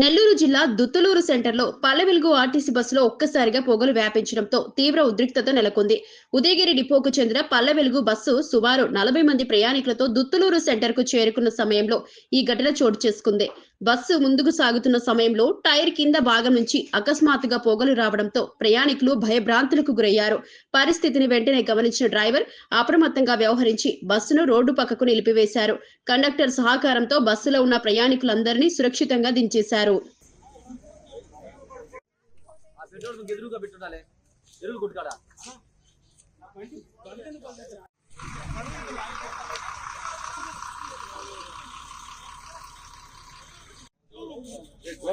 నెల్లూరు జిల్లా దుత్తలూరు సెంటర్లో పల్లెవెలుగు ఆర్టీసీ బస్సులో ఒక్కసారిగా పొగలు వ్యాపించడంతో తీవ్ర ఉద్రిక్తత నెలకొంది. ఉదయగిరి డిపోకు చెందిన పల్లెవెలుగు బస్సు సుమారు నలభై మంది ప్రయాణికులతో దుత్తలూరు సెంటర్కు చేరుకున్న సమయంలో ఈ ఘటన చోటు చేసుకుంది. బస్సు ముందుకు సాగుతున్న సమయంలో టైర్ కింద భాగం నుంచి అకస్మాత్తుగా పొగలు రావడంతో ప్రయాణికులు భయభ్రాంతులకు గురయ్యారు. పరిస్థితిని వెంటనే గమనించిన డ్రైవర్ అప్రమత్తంగా వ్యవహరించి బస్సును రోడ్డు పక్కకు నిలిపివేశారు. కండక్టర్ సహకారంతో బస్సులో ఉన్న ప్రయాణికులందరినీ సురక్షితంగా దించేశారు. ఎదురుగా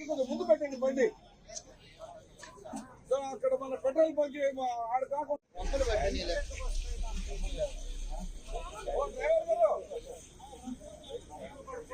ముందు ముందు పెట్టండి బండి అక్కడ మన పెట్రోల్ బంక్ ఆడ కాకుండా